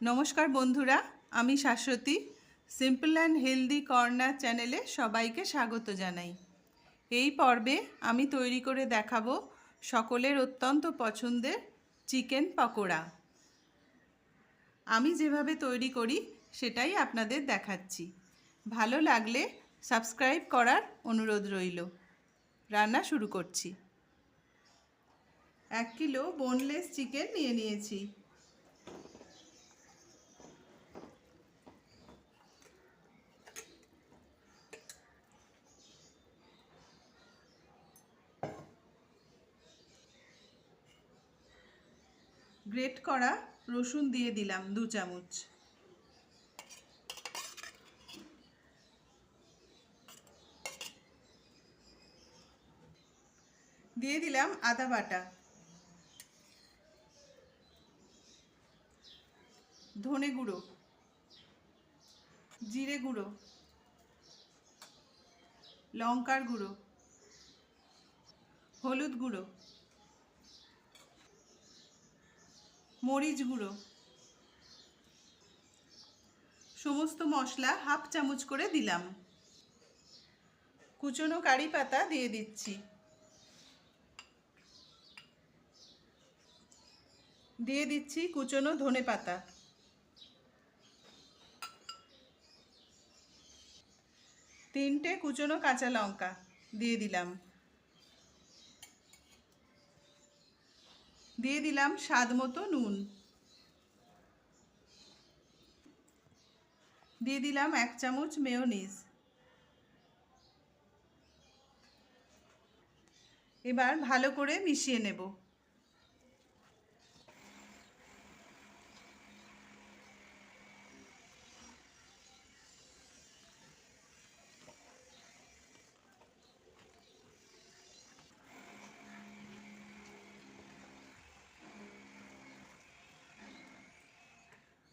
নমস্কার বন্ধুরা, আমি Shashwati. Simple and healthy corner চ্যানেলে সবাইকে স্বাগত জানাই। এই পর্বে আমি তৈরি করে দেখাবো সকলের অত্যন্ত পছন্দের চিকেন পকোড়া। আমি যেভাবে তৈরি করি, সেটাই আপনাদের দেখাচ্ছি। ভালো লাগলে সাবস্ক্রাইব করার অনুরোধ রইল। রান্না শুরু করছি। এক কিলো বোনলেস চিকেন নিয়ে নিয়েছি। গ্রেট করা রসুন দিয়ে দিলাম দু চামচ। দিয়ে দিলাম আদা বাটা। ধনে গুঁড়ো। জিরে গুঁড়ো। লঙ্কার গুঁড়ো। হলুদ গুঁড়ো। মরিচ গুঁড়ো। সমস্ত মশলা হাফ চামচ করে দিলাম। কুচনো কারি পাতা দিয়ে দিচ্ছি। দিয়ে দিচ্ছি কুচনো ধনে পাতা। তিনটে কুচনো কাঁচা লঙ্কা দিয়ে দিলাম। দিয়ে দিলাম স্বাদ মতো নুন। দিয়ে দিলাম এক চামচ মেয়োনিজ। এবার ভালো করে মিশিয়ে নেব।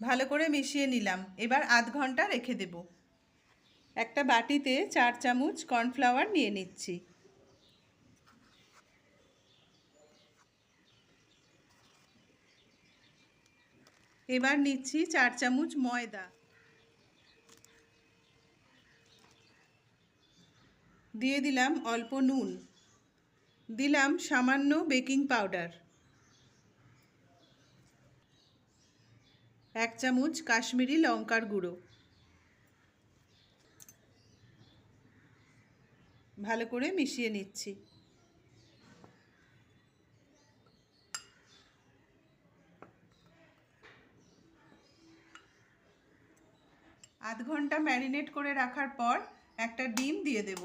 ভালো করে মিশিয়ে নিলাম। এবার আধ ঘণ্টা রেখে দেব। একটা বাটিতে চার চামচ কর্নফ্লাওয়ার নিয়ে নিচ্ছি। এবার নিচ্ছি চার চামচ ময়দা। দিয়ে দিলাম অল্প নুন। দিলাম সামান্য বেকিং পাউডার। এক চামচ কাশ্মীরি লঙ্কার গুঁড়ো। ভালো করে মিশিয়ে নিচ্ছি। আধ ঘণ্টা ম্যারিনেট করে রাখার পর একটা ডিম দিয়ে দেব।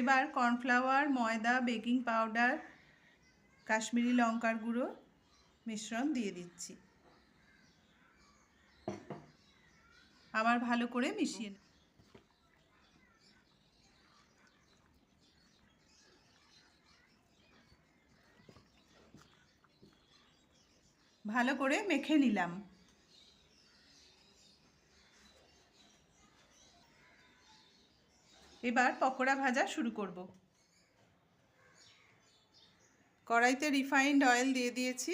এবার কর্নফ্লাওয়ার, ময়দা, বেকিং পাউডার, কাশ্মীরি লঙ্কার গুঁড়ো মিশ্রণ দিয়ে দিচ্ছি আবার ভালো করে মিশিয়ে। ভালো করে মেখে নিলাম এবার পকোড়া ভাজা শুরু করব। কড়াইতে রিফাইন্ড অয়েল দিয়ে দিয়েছি।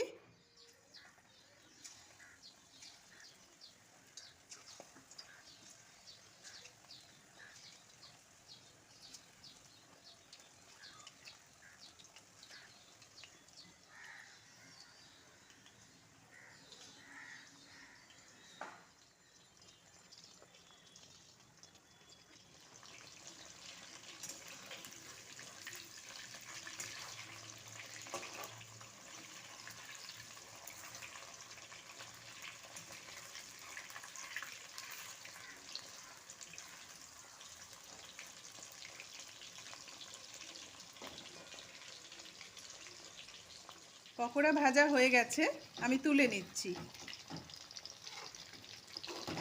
পকোড়া ভাজা হয়ে গেছে, আমি তুলে নিচ্ছি।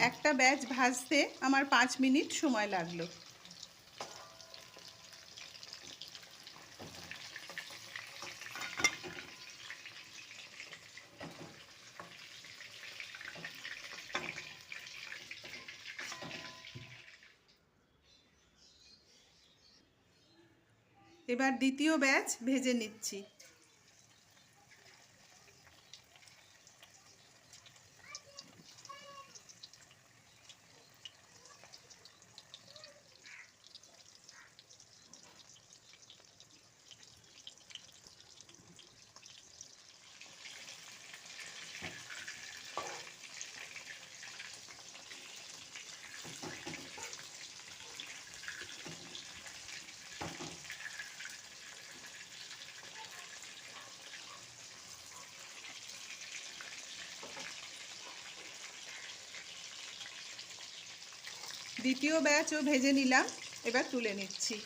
একটা ব্যাচ ভাজতে আমার পাঁচ মিনিট সময় লাগল। এবার দ্বিতীয় ব্যাচ ভেজে নিচ্ছি। দ্বিতীয় ব্যাচও ভেজে নিলাম, এবার তুলে নিচ্ছি।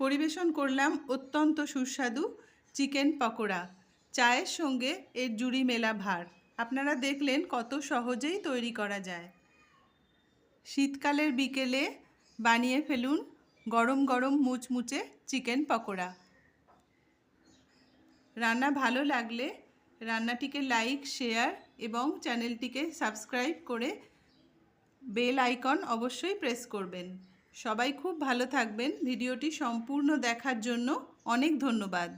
পরিবেশন করলাম অত্যন্ত সুস্বাদু চিকেন পকোড়া, চায়ের সঙ্গে এর জুড়ি মেলা ভার। আপনারা দেখলেন কত সহজেই তৈরি করা যায়। শীতকালের বিকেলে বানিয়ে ফেলুন গরম গরম মুচমুচে চিকেন পকোড়া। রান্না ভালো লাগলে রান্নাটিকে লাইক, শেয়ার এবং চ্যানেলটিকে সাবস্ক্রাইব করে বেল আইকন অবশ্যই প্রেস করবেন। সবাই খুব ভালো থাকবেন। ভিডিওটি সম্পূর্ণ দেখার জন্য অনেক ধন্যবাদ।